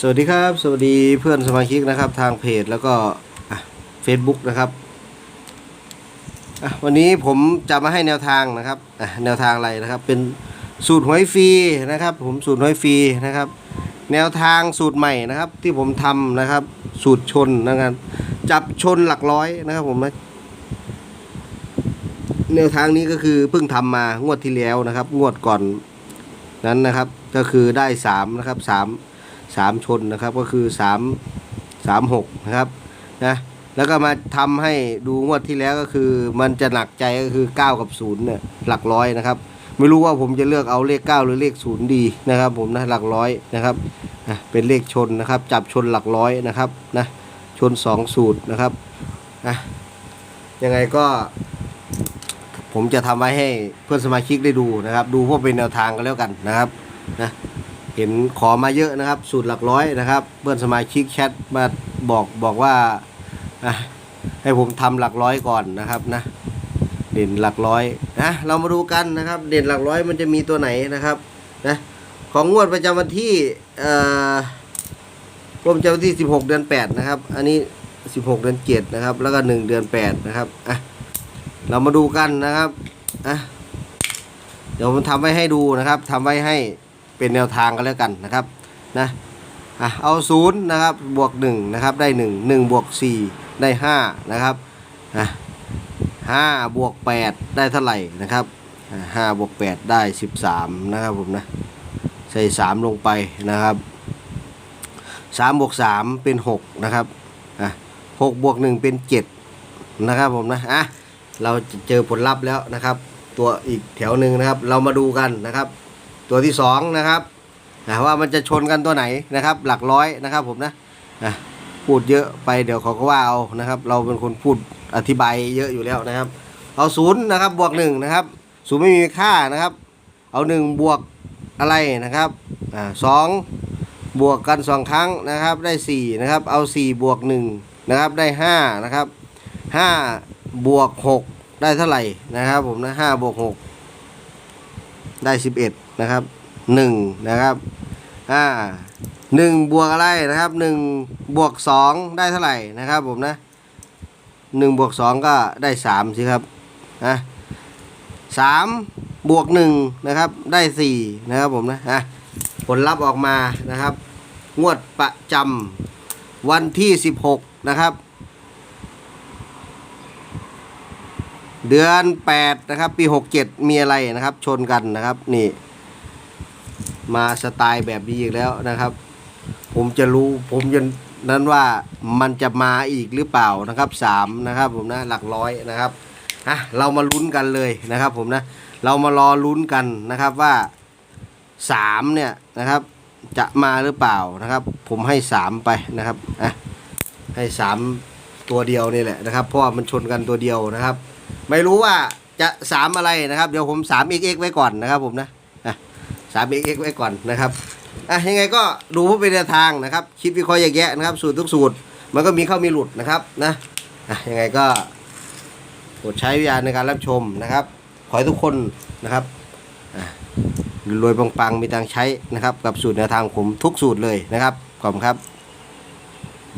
สวัสดีครับ สวัสดีเพื่อนสมาชิกนะครับ ทางเพจแล้วก็เฟซบุ๊กนะครับวันนี้ผมจะมาให้แนวทางนะครับแนวทางอะไรนะครับ เป็นสูตรหวยฟรีนะครับ ผมสูตรหวยฟรีนะครับ แนวทางสูตรใหม่นะครับ ที่ผมทำนะครับ สูตรชนนะครับจับชนหลักร้อยนะครับผมนะแนวทางนี้ก็คือเพิ่งทำมางวดที่แล้วนะครับ งวดก่อนนั้นนะครับ ก็คือได้สามนะครับสาม สามชนนะครับก็คือสามสามหกนะครับนะแล้วก็มาทำให้ดูงวดที่แล้วก็คือมันจะหนักใจก็คือ 9 กับ0เนี่ยหลักร้อยนะครับ ไม่รู้ว่าผมจะเลือกเอาเลข 9 หรือเลข0ดีนะครับ ผมนะหลักร้อยนะครับนะเป็นเลขชนนะครับ จับชนหลักร้อยนะครับนะชน 2 สูตรนะครับนะยังไงก็ ผมจะทำไว้ให้เพื่อนสมาชิกได้ดูนะครับ ดูเพื่อเป็นแนวทางกันแล้วกันนะครับนะ เห็นขอมาเยอะนะครับ สูตรหลักร้อยนะครับ เพื่อนสมาชิกแชทมาบอกบอกว่าให้ผมทำหลักร้อยก่อนนะครับนะ เด่นหลักร้อยนะเรามาดูกันนะครับ เด่นหลักร้อยมันจะมีตัวไหนนะครับนะของงวดประจำวันที่เอ่อรวมประจำวันที่ 16 เดือน 8 นะครับ อันนี้ 16 เดือน 7 นะครับ แล้วก็ 1 เดือน 8 นะครับอะเรามาดูกันนะครับอะเดี๋ยวผมทำไว้ให้ดูนะครับทำไว้ให้ เป็นแนวทางกันแล้วกันนะครับนะอะเอาศูนย์นะครับบวกหนึ่งนะครับได้หนึ่งหนึ่งบวกสี่ได้ห้านะครับอะห้าบวกแปดได้เท่าไหร่นะครับห้าบวกแปดได้สิบสามนะครับผมนะใส่สามลงไปนะครับสามบวกสามเป็นหกนะครับอะหกบวกหนึ่งเป็นเจ็ดนะครับผมนะอะเราเจอผลลัพธ์แล้วนะครับ ตัวอีกแถวหนึ่งนะครับ เรามาดูกันนะครับ ตัวที่สองนะครับนะว่ามันจะชนกันตัวไหนนะครับ หลักร้อยนะครับผมนะนะพูดเยอะไปเดี๋ยวเขาก็ว่าเอานะครับ เราเป็นคนพูดอธิบายเยอะอยู่แล้วนะครับ เอาศูนย์นะครับบวกหนึ่งนะครับศูนย์ไม่มีค่านะครับ เอาหนึ่งบวกอะไรนะครับอ่าสองบวกกันสองครั้งนะครับได้สี่นะครับ เอาสี่บวกหนึ่งนะครับได้ห้านะครับห้าบวกหกได้เท่าไหร่นะครับผมนะห้าบวกหกได้สิบเอ็ด นะครับหนึ่งนะครับอ่าหนึ่งบวกอะไรนะครับหนึ่งบวกสองได้เท่าไหร่นะครับผมนะหนึ่งบวกสองก็ได้สามสิครับนะสามบวกหนึ่งนะครับได้สี่นะครับผมนะอะผลลัพธ์ออกมานะครับ งวดประจำวันที่สิบหกนะครับ เดือนแปดนะครับ ปีหกเจ็ดมีอะไรนะครับ ชนกันนะครับนี่ มาสไตล์แบบนี้อีกแล้วนะครับ ผมจะรู้ผมจะนั้นว่ามันจะมาอีกหรือเปล่านะครับสามนะครับผมนะหลักร้อยนะครับอะเรามาลุ้นกันเลยนะครับ ผมนะเรามารอลุ้นกันนะครับว่าสามเนี่ยนะครับจะมาหรือเปล่านะครับ ผมให้สามไปนะครับอะให้สามตัวเดียวนี่แหละนะครับ เพราะว่ามันชนกันตัวเดียวนะครับ ไม่รู้ว่าจะสามอะไรนะครับ เดี๋ยวผมสาม xx ไว้ก่อนนะครับผมนะ อะสาม xx ไว้ก่อนนะครับอะยังไงก็ดูเพื่อเป็นแนวทางนะครับ คิดวิเคราะห์แยกแยะนะครับ สูตรทุกสูตร มันก็มีเข้ามีหลุดนะครับนะอะยังไงก็โปรดใช้วิญญาณในการรับชมนะครับ ขอให้ทุกคนนะครับรวยปังๆมีตังใช้นะครับ กับสูตรแนวทางผมทุกสูตรเลยนะครับขอบคุณครับ